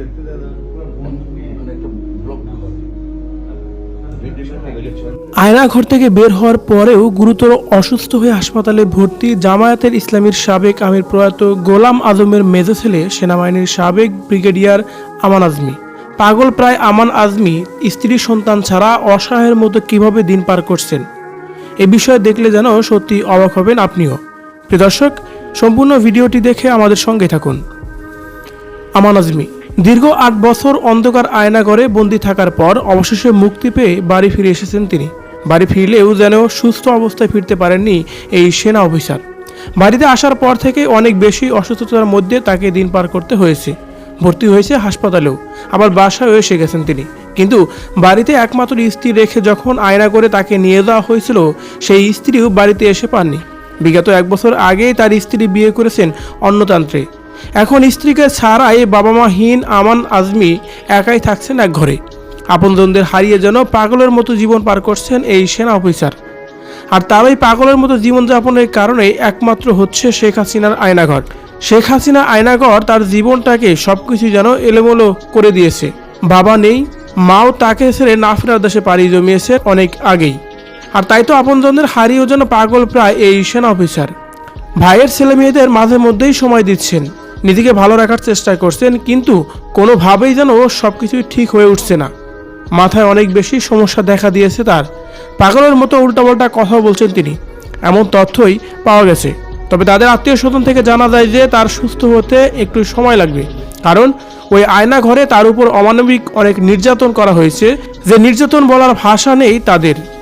দেখতে দেয় না মানে একটা ব্লক আয়না ঘর থেকে বের হওয়ার পরেও গুরুতর অসুস্থ হয়ে হাসপাতালে ভর্তি জামায়াতের ইসলামীর সাবেক আমির প্রয়াত গোলাম আজমের মেজো ছেলে সেনাবাহিনীর সাবেক ব্রিগেডিয়ার আমান আজমি। পাগল প্রায় আমান আজমি স্ত্রী সন্তান ছাড়া অসহায়ের মতো কীভাবে দিন পার করছেন? এ বিষয়ে দেখলে যেন সত্যি অবাক হবেন আপনিও। প্রিয় দর্শক সম্পূর্ণ ভিডিওটি দেখে আমাদের সঙ্গে থাকুন। আমান আজমি। দীর্ঘ আট বছর অন্ধকার আয়নাঘরে বন্দি থাকার পর অবশেষে মুক্তি পেয়ে বাড়ি ফিরে এসেছেন তিনি। বাড়ি ফিরলেও যেন সুস্থ অবস্থায় ফিরতে পারেননি এই সেনা অফিসার। বাড়িতে আসার পর থেকে অনেক বেশি অসুস্থতার মধ্যে তাকে দিন পার করতে হয়েছে। ভর্তি হয়েছে হাসপাতালেও, আবার বাসায়ও এসে গেছেন তিনি। কিন্তু বাড়িতে একমাত্র স্ত্রী রেখে যখন আয়না করে তাকে নিয়ে যাওয়া হয়েছিল, সেই স্ত্রীও বাড়িতে এসে পাননি। বিগত এক বছর আগেই তার স্ত্রী বিয়ে করেছেন অন্নতান্ত্রে এখন স্ত্রীকে ছাড়াই বাবা মাহীন আমান আজমি একাই থাকছেন এক ঘরে। আপনজনদের হারিয়ে যেন পাগলের মতো জীবন পার করছেন এই সেনা অফিসার। আর তারই পাগলের মতো জীবনযাপনের কারণে একমাত্র হচ্ছে শেখ হাসিনার আয়নাঘর। শেখ হাসিনা আয়নাঘর তার জীবনটাকে সবকিছু যেন এলোমেলো করে দিয়েছে। বাবা নেই, মাও তাকে ছেড়ে না ফেরার দেশে পাড়ি জমিয়েছে অনেক আগেই। আর তাই তো আপনজনদের হারিয়েও যেন পাগল প্রায় এই সেনা অফিসার। ভাইয়ের ছেলে মেয়েদের মাঝে মধ্যেই সময় দিচ্ছেন। নিজেকে ভালো রাখার চেষ্টা করছেন, কিন্তু কোনোভাবেই যেন সব কিছুই ঠিক হয়ে উঠছে না। মাথায় অনেক বেশি সমস্যা দেখা দিয়েছে তার। পাগলের মতো উল্টাপাল্টা কথা বলছেন তিনি। এমন তথ্যই পাওয়া গেছে। তবে তাদের আত্মীয় স্বজন থেকে জানা যায় যে তার সুস্থ হতে একটু সময় লাগবে। কারণ ওই আয়না ঘরে তার উপর অমানবিক অনেক নির্যাতন করা হয়েছে, যে নির্যাতন বলার ভাষা নেই তাদের।